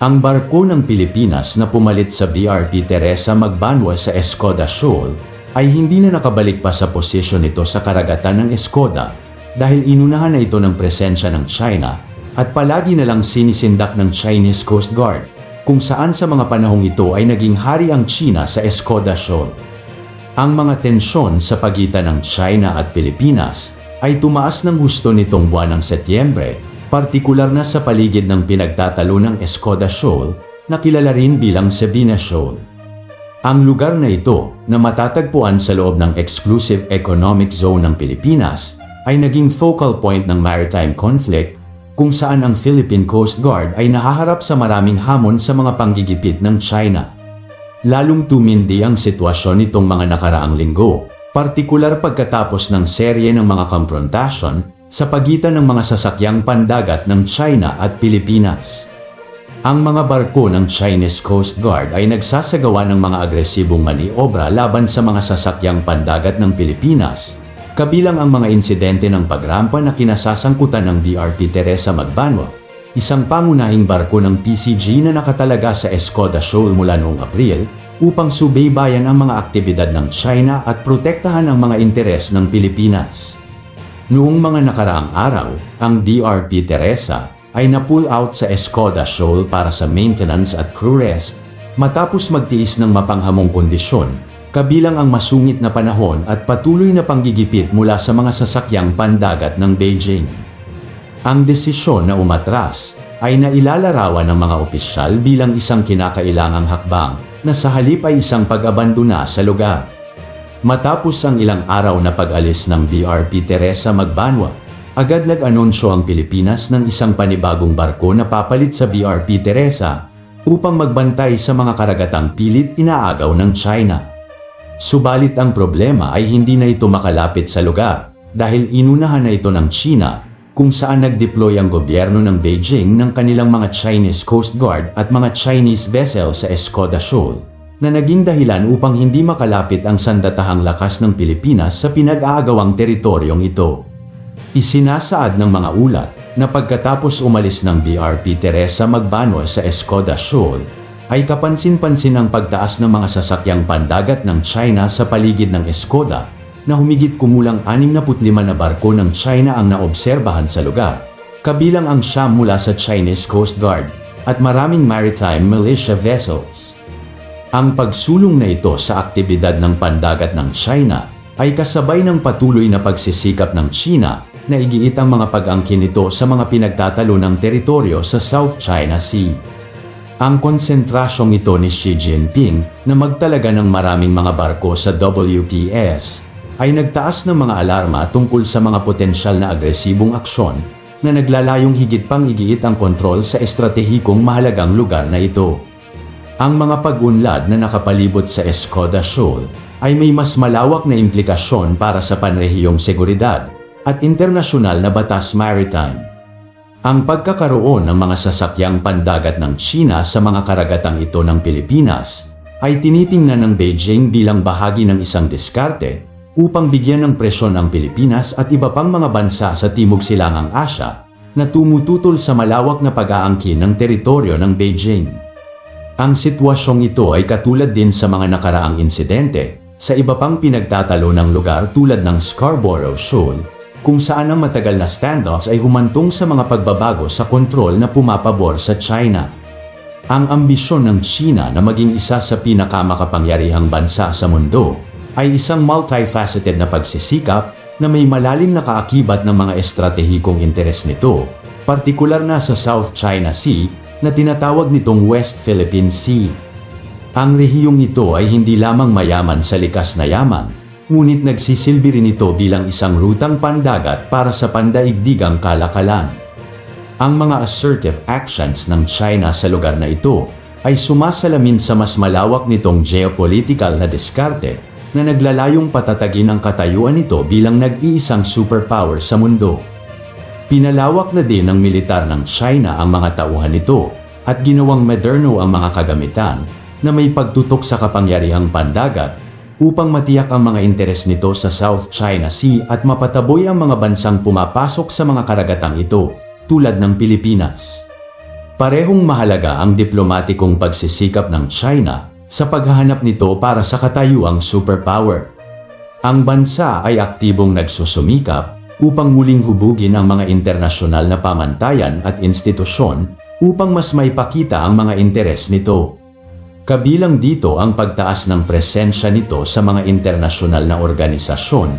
Ang barko ng Pilipinas na pumalit sa BRP Teresa Magbanwa sa Escoda Shoal ay hindi na nakabalik pa sa posisyon nito sa karagatan ng Escoda dahil inunahan na ito ng presensya ng China at palagi na lang sinisindak ng Chinese Coast Guard kung saan sa mga panahong ito ay naging hari ang China sa Escoda Shoal. Ang mga tensyon sa pagitan ng China at Pilipinas ay tumaas ng gusto nitong buwan ng Setyembre, partikular na sa paligid ng pinagtatalo ng Escoda Shoal na kilala rin bilang Sabina Shoal. Ang lugar na ito, na matatagpuan sa loob ng Exclusive Economic Zone ng Pilipinas, ay naging focal point ng maritime conflict kung saan ang Philippine Coast Guard ay nahaharap sa maraming hamon sa mga panggigipit ng China. Lalong tumindi ang sitwasyon nitong mga nakaraang linggo, partikular pagkatapos ng serye ng mga konfrontasyon sa pagitan ng mga sasakyang pandagat ng China at Pilipinas. Ang mga barko ng Chinese Coast Guard ay nagsasagawa ng mga agresibong maniobra laban sa mga sasakyang pandagat ng Pilipinas, kabilang ang mga insidente ng pagrampa na kinasasangkutan ng BRP Teresa Magbanwa, isang pangunahing barko ng PCG na nakatalaga sa Escoda Shoal mula noong Abril upang subaybayan ang mga aktibidad ng China at protektahan ang mga interes ng Pilipinas. Noong mga nakaraang araw, ang DRP Teresa ay na-pull out sa Escoda Shoal para sa maintenance at crew rest matapos magtiis ng mapanghamong kondisyon, kabilang ang masungit na panahon at patuloy na panggigipit mula sa mga sasakyang pandagat ng Beijing. Ang desisyon na umatras ay nailalarawan ng mga opisyal bilang isang kinakailangang hakbang na sa halip ay isang pag-abandona sa lugar. Matapos ang ilang araw na pag-alis ng BRP Teresa Magbanwa, agad nag-anunsyo ang Pilipinas ng isang panibagong barko na papalit sa BRP Teresa upang magbantay sa mga karagatang pilit inaagaw ng China. Subalit ang problema ay hindi na ito makalapit sa lugar dahil inunahan na ito ng China kung saan nag-deploy ang gobyerno ng Beijing ng kanilang mga Chinese Coast Guard at mga Chinese vessel sa Escoda Shoal na naging dahilan upang hindi makalapit ang sandatahang lakas ng Pilipinas sa pinag-aagawang teritoryong ito. Isinasaad ng mga ulat na pagkatapos umalis ng BRP Teresa Magbanwa sa Escoda Shoal, ay kapansin-pansin ang pagtaas ng mga sasakyang pandagat ng China sa paligid ng Escoda na humigit kumulang 65 na barko ng China ang naobserbahan sa lugar, kabilang ang siyam mula sa Chinese Coast Guard at maraming maritime militia vessels. Ang pagsulong na ito sa aktibidad ng pandagat ng China ay kasabay ng patuloy na pagsisikap ng China na igiit ang mga pag-angkin nito sa mga pinagtatalo ng teritoryo sa South China Sea. Ang konsentrasyong ito ni Xi Jinping na magtalaga ng maraming mga barko sa WPS ay nagtaas ng mga alarma tungkol sa mga potensyal na agresibong aksyon na naglalayong higit pang igiit ang kontrol sa estratehikong mahalagang lugar na ito. Ang mga pag-unlad na nakapalibot sa Escoda Shoal ay may mas malawak na implikasyon para sa panrehiyong seguridad at internasyonal na batas maritime. Ang pagkakaroon ng mga sasakyang pandagat ng China sa mga karagatang ito ng Pilipinas ay tinitingnan ng Beijing bilang bahagi ng isang diskarte upang bigyan ng presyon ang Pilipinas at iba pang mga bansa sa Timog Silangang Asya na tumututol sa malawak na pag-aangkin ng teritoryo ng Beijing. Ang sitwasyong ito ay katulad din sa mga nakaraang insidente sa iba pang pinagtatalo ng lugar tulad ng Scarborough Shoal, kung saan ang matagal na standoffs ay humantong sa mga pagbabago sa kontrol na pumapabor sa China. Ang ambisyon ng China na maging isa sa pinakamakapangyarihang bansa sa mundo ay isang multifaceted na pagsisikap na may malalim na kaakibat ng mga estratehikong interes nito, partikular na sa South China Sea na tinatawag nitong West Philippine Sea. Ang rehiyong ito ay hindi lamang mayaman sa likas na yaman, ngunit nagsisilbi rin ito bilang isang rutang pandagat para sa pandaigdigang kalakalan. Ang mga assertive actions ng China sa lugar na ito ay sumasalamin sa mas malawak nitong geopolitical na diskarte na naglalayong patatagin ang katayuan nito bilang nag-iisang superpower sa mundo. Pinalawak na din ng militar ng China ang mga tauhan nito at ginawang moderno ang mga kagamitan na may pagtutok sa kapangyarihang pandagat upang matiyak ang mga interes nito sa South China Sea at mapataboy ang mga bansang pumapasok sa mga karagatang ito, tulad ng Pilipinas. Parehong mahalaga ang diplomatikong pagsisikap ng China sa paghahanap nito para sa katayuang superpower. Ang bansa ay aktibong nagsusumikap upang muling hubugin ang mga internasyonal na pamantayan at institusyon upang mas maipakita ang mga interes nito. Kabilang dito ang pagtaas ng presensya nito sa mga internasyonal na organisasyon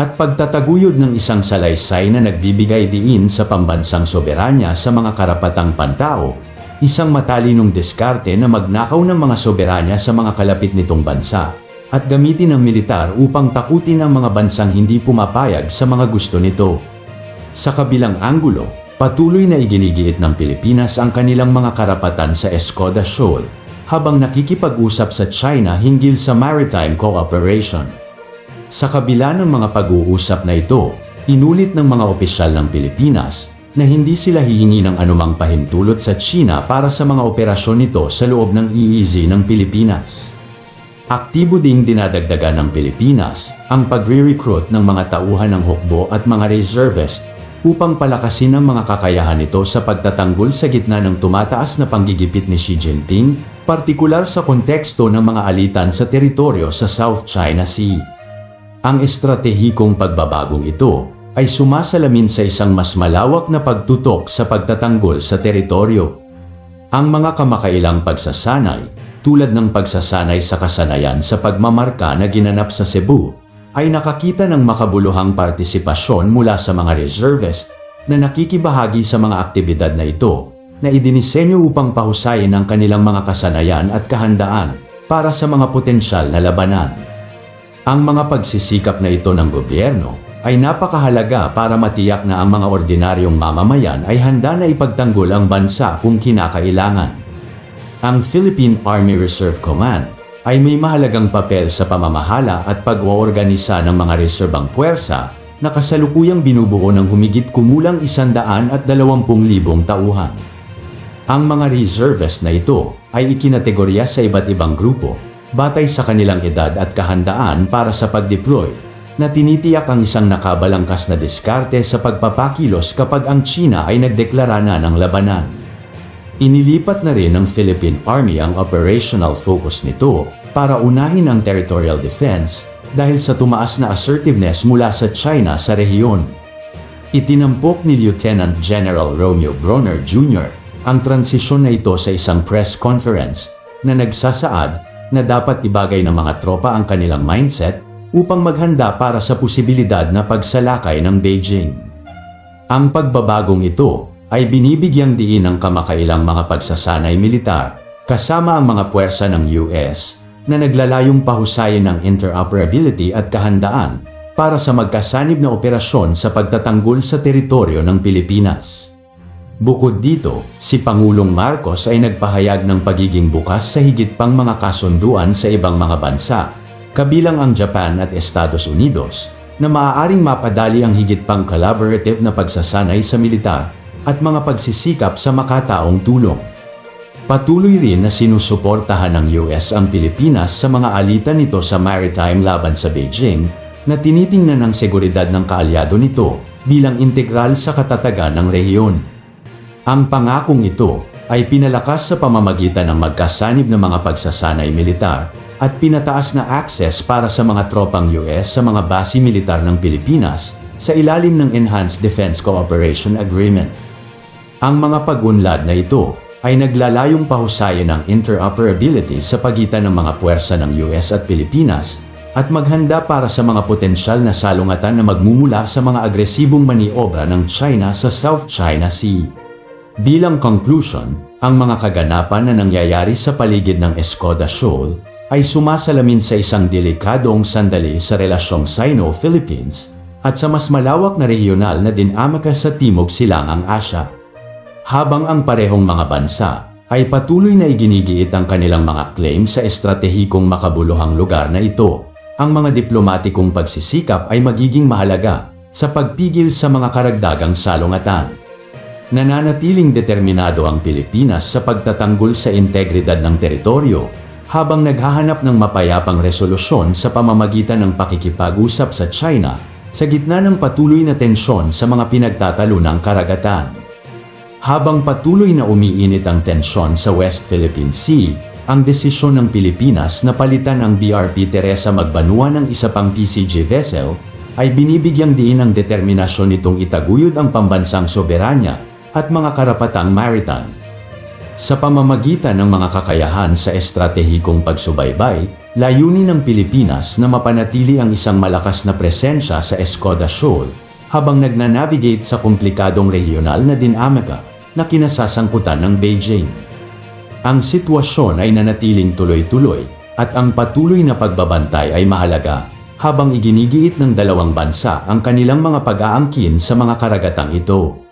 at pagtataguyod ng isang salaysay na nagbibigay diin sa pambansang soberanya sa mga karapatang pantao, isang matalinong diskarte na magnakaw ng mga soberanya sa mga kalapit nitong bansa, at gamitin ng militar upang takutin ang mga bansang hindi pumapayag sa mga gusto nito. Sa kabilang anggulo, patuloy na iginigiit ng Pilipinas ang kanilang mga karapatan sa Escoda Shoal, habang nakikipag-usap sa China hinggil sa maritime cooperation. Sa kabila ng mga pag-uusap na ito, inulit ng mga opisyal ng Pilipinas na hindi sila hihingi ng anumang pahintulot sa China para sa mga operasyon nito sa loob ng EEZ ng Pilipinas. Aktibo ding dinadagdagan ng Pilipinas ang pagre-recruit ng mga tauhan ng hukbo at mga reservist upang palakasin ang mga kakayahan nito sa pagtatanggol sa gitna ng tumataas na panggigipit ni Xi Jinping, partikular sa konteksto ng mga alitan sa teritoryo sa South China Sea. Ang estratehikong pagbabagong ito ay sumasalamin sa isang mas malawak na pagtutok sa pagtatanggol sa teritoryo. Ang mga kamakailang pagsasanay, tulad ng pagsasanay sa kasanayan sa pagmamarka na ginanap sa Cebu, ay nakakita ng makabuluhang partisipasyon mula sa mga reservist na nakikibahagi sa mga aktibidad na ito na idinisenyo upang pahusayin ang kanilang mga kasanayan at kahandaan para sa mga potensyal na labanan. Ang mga pagsisikap na ito ng gobyerno ay napakahalaga para matiyak na ang mga ordinaryong mamamayan ay handa na ipagtanggol ang bansa kung kinakailangan. Ang Philippine Army Reserve Command ay may mahalagang papel sa pamamahala at pag-oorganisa ng mga reserbang puwersa na kasalukuyang binubuo ng humigit kumulang isandaan at dalawampung libong tauhan. Ang mga reservist na ito ay ikinategorya sa iba't ibang grupo batay sa kanilang edad at kahandaan para sa pag-deploy na tinitiyak ang isang nakabalangkas na diskarte sa pagpapakilos kapag ang China ay nagdeklara na ng labanan. Inilipat na rin ng Philippine Army ang operational focus nito para unahin ang territorial defense dahil sa tumaas na assertiveness mula sa China sa rehiyon. Itinampok ni Lieutenant General Romeo Bronner Jr. ang transisyon na ito sa isang press conference na nagsasaad na dapat ibagay ng mga tropa ang kanilang mindset upang maghanda para sa posibilidad na pagsalakay ng Beijing. Ang pagbabagong ito ay binibigyang diin ng kamakailang mga pagsasanay militar kasama ang mga puwersa ng US na naglalayong pahusayin ng interoperability at kahandaan para sa magkasanib na operasyon sa pagtatanggol sa teritoryo ng Pilipinas. Bukod dito, si Pangulong Marcos ay nagpahayag ng pagiging bukas sa higit pang mga kasunduan sa ibang mga bansa, kabilang ang Japan at Estados Unidos, na maaaring mapadali ang higit pang collaborative na pagsasanay sa militar at mga pagsisikap sa makataong tulong. Patuloy rin na sinusuportahan ng US ang Pilipinas sa mga alitan nito sa maritime laban sa Beijing na tinitingnan ng seguridad ng kaalyado nito bilang integral sa katatagan ng rehiyon. Ang pangakong ito ay pinalakas sa pamamagitan ng magkasanib na mga pagsasanay militar at pinataas na access para sa mga tropang US sa mga base militar ng Pilipinas sa ilalim ng Enhanced Defense Cooperation Agreement. Ang mga pag-unlad na ito ay naglalayong pahusayan ng interoperability sa pagitan ng mga puwersa ng US at Pilipinas at maghanda para sa mga potensyal na salungatan na magmumula sa mga agresibong maniobra ng China sa South China Sea. Bilang conclusion, ang mga kaganapan na nangyayari sa paligid ng Escoda Shoal ay sumasalamin sa isang delikadong sandali sa relasyong Sino-Philippines at sa mas malawak na regional na dinamika sa Timog Silangang Asya habang ang parehong mga bansa ay patuloy na iginigiit ang kanilang mga claim sa estratehikong makabuluhang lugar na ito, ang mga diplomatikong pagsisikap ay magiging mahalaga sa pagpigil sa mga karagdagang salungatan. Nananatiling determinado ang Pilipinas sa pagtatanggol sa integridad ng teritoryo habang naghahanap ng mapayapang resolusyon sa pamamagitan ng pakikipag-usap sa China sa gitna ng patuloy na tensyon sa mga pinagtatalo ng karagatan. Habang patuloy na umiinit ang tensyon sa West Philippine Sea, ang desisyon ng Pilipinas na palitan ang BRP Teresa Magbanua ng isa pang PCG vessel ay binibigyang diin ang determinasyon nitong itaguyod ang pambansang soberanya at mga karapatang maritime. Sa pamamagitan ng mga kakayahan sa estratehikong pagsubaybay, layunin ng Pilipinas na mapanatili ang isang malakas na presensya sa Escoda Shoal habang nagnanavigate sa komplikadong regional na dinamika na kinasasangkutan ng Beijing. Ang sitwasyon ay nanatiling tuloy-tuloy at ang patuloy na pagbabantay ay mahalaga habang iginigiit ng dalawang bansa ang kanilang mga pag-aangkin sa mga karagatang ito.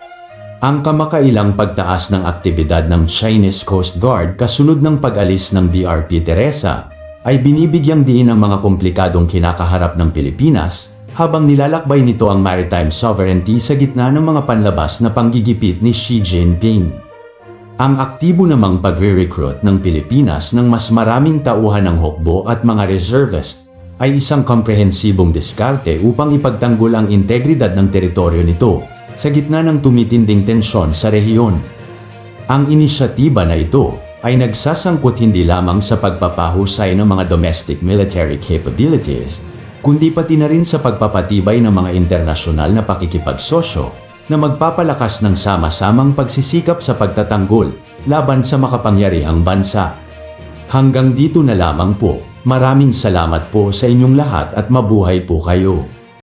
Ang kamakailang pagtaas ng aktibidad ng Chinese Coast Guard kasunod ng pag-alis ng BRP Teresa ay binibigyang diin ang mga komplikadong kinakaharap ng Pilipinas habang nilalakbay nito ang maritime sovereignty sa gitna ng mga panlabas na panggigipit ni Xi Jinping. Ang aktibo namang pagre-recruit ng Pilipinas ng mas maraming tauhan ng hukbo at mga reservist ay isang komprehensibong diskarte upang ipagtanggol ang integridad ng teritoryo nito sa gitna ng tumitinding tensyon sa rehiyon. Ang inisyatiba na ito ay nagsasangkot hindi lamang sa pagpapahusay ng mga domestic military capabilities, kundi pati na rin sa pagpapatibay ng mga internasyonal na pakikipagsosyo na magpapalakas ng sama-samang pagsisikap sa pagtatanggol laban sa makapangyarihang bansa. Hanggang dito na lamang po. Maraming salamat po sa inyong lahat at mabuhay po kayo.